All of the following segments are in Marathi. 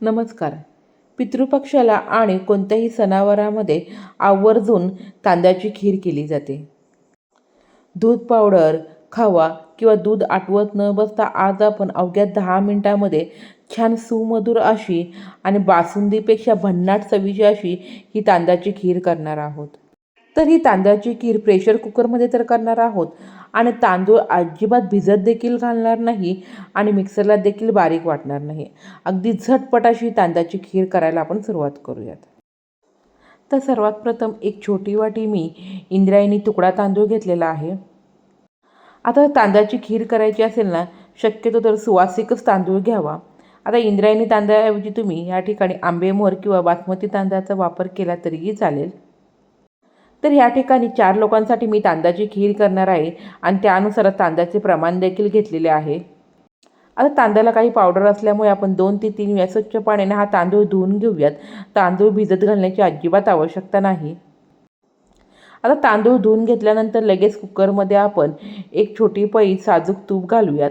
नमस्कार. पितृपक्षाला आणि कोणत्याही सणावारामध्ये आवर्जून तांदळाची खीर केली जाते. दूध पावडर खावा किंवा दूध आटवत न बसता आज आपण अवघ्या दहा मिनटामध्ये छान सुमधुर अशी आणि बासुंदीपेक्षा भन्नाट चवीची अशी ही तांदळाची खीर करणार आहोत. तर ही तांदळाची खीर प्रेशर कुकरमध्ये तर करणार आहोत. आणि तांदूळ अजिबात भिजत देखील घालणार नाही आणि मिक्सरला देखील बारीक वाटणार नाही. अगदी झटपट अशी तांदळाची खीर करायला आपण सुरुवात करूयात. तर सर्वात प्रथम एक छोटी वाटी मी इंद्रायणी तुकडा तांदूळ घेतलेला आहे. आता तांदळाची खीर करायची असेल ना शक्यतो तर सुवासिकच तांदूळ घ्यावा. आता इंद्रायणी तांदळाऐवजी तुम्ही या ठिकाणी आंबेमोहर किंवा बासमती तांदळाचा वापर केला तरीही चालेल. तर ह्या ठिकाणी चार लोकांसाठी मी तांदळाची खीर करणार आहे आणि त्यानुसार तांदळाचे प्रमाण देखील घेतलेले आहे. आता तांदळाला काही पावडर असल्यामुळे आपण दोन ते तीन वेळा स्वच्छ पाण्याने हा तांदूळ धुवून घेऊयात. तांदूळ भिजत घालण्याची अजिबात आवश्यकता नाही. आता तांदूळ धुवून घेतल्यानंतर लगेच कुकरमध्ये आपण एक छोटी पळी साजूक तूप घालूयात.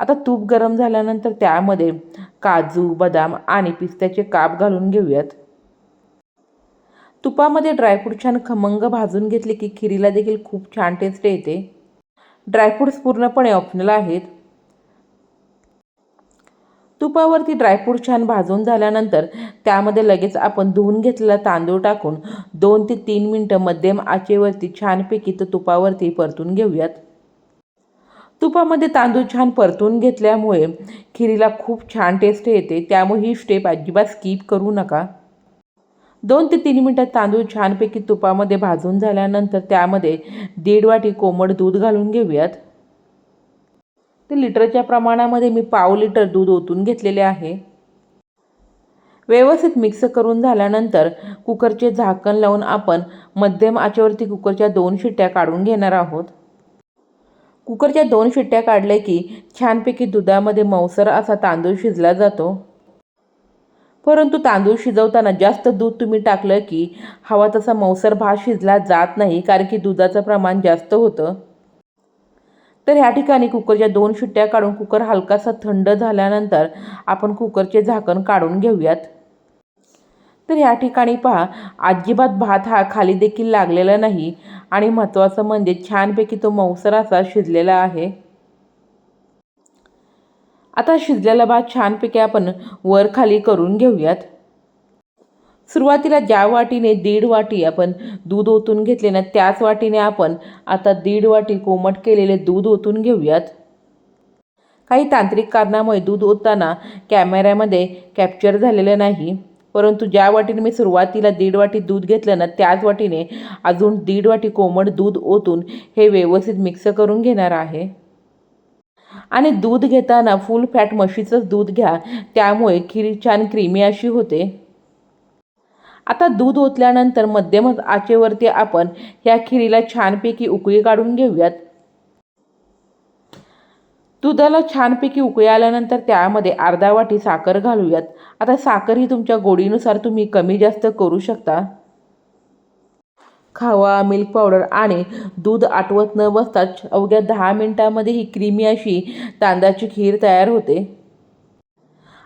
आता तूप गरम झाल्यानंतर त्यामध्ये काजू बदाम आणि पिस्त्याचे काप घालून घेऊयात. तुपामध्ये ड्रायफ्रूट छान खमंग भाजून घेतले की खिरीला देखील खूप छान टेस्ट येते. ड्रायफ्रूट्स पूर्णपणे ऑप्शनल आहेत. तुपावरती ड्रायफ्रूट छान भाजून झाल्यानंतर त्यामध्ये लगेच आपण धुवून घेतलेला तांदूळ टाकून दोन ते तीन मिनटं मध्यम आचेवरती छानपैकी तर तुपावरती परतून घेऊयात. तुपामध्ये तांदूळ छान परतून घेतल्यामुळे खिरीला खूप छान टेस्ट येते. त्यामुळे ही स्टेप अजिबात स्किप करू नका. दोन ते तीन मिनटात तांदूळ छानपैकी तुपामध्ये भाजून झाल्यानंतर त्यामध्ये दीड वाटी कोमट दूध घालून घेऊयात. ते लिटरच्या प्रमाणामध्ये मी पाव लिटर दूध ओतून घेतलेले आहे. व्यवस्थित मिक्स करून झाल्यानंतर कुकरचे झाकण लावून आपण मध्यम आचेवरती कुकरच्या दोन शिट्ट्या काढून घेणार आहोत. कुकरच्या दोन शिट्ट्या काढल्या की छानपैकी दुधामध्ये मौसर असा तांदूळ शिजला जातो. परंतु तांदूळ शिजवताना जास्त दूध तुम्ही टाकलं की हवा तसा मौसर भात शिजला जात नाही कारण की दुधाचं प्रमाण जास्त होतं. तर ह्या ठिकाणी कुकरच्या दोन शिट्ट्या काढून कुकर हलकासा थंड झाल्यानंतर आपण कुकरचे झाकण काढून घेऊयात. तर ह्या ठिकाणी पहा अजिबात भात हा खाली देखील लागलेला नाही आणि महत्त्वाचं म्हणजे छानपैकी तो मौसर असा शिजलेला आहे. आता शिजलेला भात छानपैकी आपण वर खाली करून घेऊयात. सुरुवातीला ज्या वाटीने दीड वाटी आपण दूध ओतून घेतले ना त्याच वाटीने आपण आता दीड वाटी कोमट केलेले दूध ओतून घेऊयात. काही तांत्रिक कारणामुळे दूध ओतताना कॅमेऱ्यामध्ये कॅप्चर झालेलं नाही परंतु ज्या वाटीने मी सुरुवातीला दीड वाटी दूध घेतलं ना त्याच वाटीने अजून दीड वाटी कोमट दूध ओतून हे व्यवस्थित मिक्स करून घेणार आहे. आणि दूध घेताना फुल फॅट म्हशीचंच दूध घ्या. त्यामुळे खीर छान क्रीमी अशी होते. आता दूध ओतल्यानंतर मध्यम आचेवरती आपण ह्या खिरीला छानपैकी उकळी काढून घेऊयात. दुधाला छानपैकी उकळी आल्यानंतर त्यामध्ये अर्धा वाटी साखर घालूयात. आता साखर ही तुमच्या गोडीनुसार तुम्ही कमी जास्त करू शकता. खावा मिल्क पावडर आणि दूध आटवत न बसता अवघ्या दहा मिनटामध्ये ही क्रीमी अशी तांदळाची खीर तयार होते.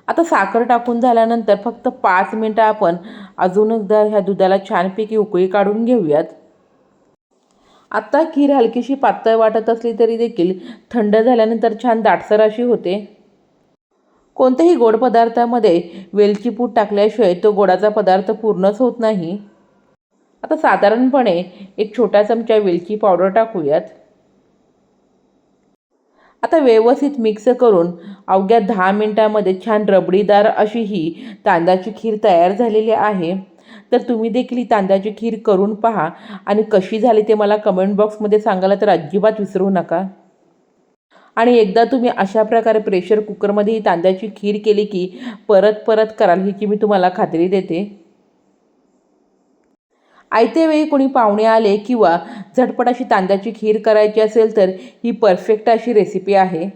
आता साखर टाकून झाल्यानंतर फक्त पाच मिनटं आपण अजून एकदा ह्या दुधाला छानपैकी उकळी काढून घेऊयात. आत्ता खीर हलकीशी पातळ वाटत असली तरी देखील थंड झाल्यानंतर छान दाटसर अशी होते. कोणत्याही गोड पदार्थामध्ये वेलची पूड टाकल्याशिवाय तो गोडाचा पदार्थ पूर्णच होत नाही. आता साधारणपणे एक छोटा चमचा वेलची पावडर टाकूयात. आता व्यवस्थित मिक्स करून अवघ्या दहा मिनटामध्ये छान रबडीदार अशी ही तांदळाची खीर तयार झालेली आहे. तर तुम्ही देखील ही तांदळाची खीर करून पहा आणि कशी झाली ते मला कमेंट बॉक्समध्ये सांगायला तर अजिबात विसरू नका. आणि एकदा तुम्ही अशा प्रकारे प्रेशर कुकरमध्ये ही तांदळाची खीर केली की परत परत कराल ह्याची मी तुम्हाला खात्री देते. आयत्या वेळी कोणी पाहुणे आले किंवा झटपट अशी तांदळाची खीर करायची असेल तर ही परफेक्ट अशी रेसिपी आहे.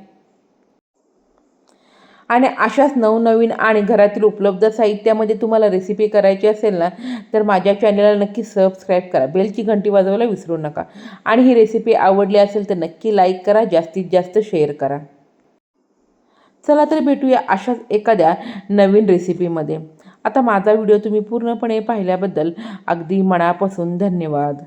आणि अशाच नवनवीन आणि घरातील उपलब्ध साहित्यामध्ये तुम्हाला रेसिपी करायची असेल ना तर माझ्या चॅनलला नक्की सबस्क्राईब करा. बेलची घंटी वाजवायला विसरू नका. आणि ही रेसिपी आवडली असेल तर नक्की लाईक करा जास्तीत जास्त शेअर करा. चला तर भेटूया अशाच एखाद्या नवीन रेसिपीमध्ये आता माझा व्हिडिओ तुम्ही पूर्णपणे पाहिल्याबद्दल अगदी मनापासून धन्यवाद.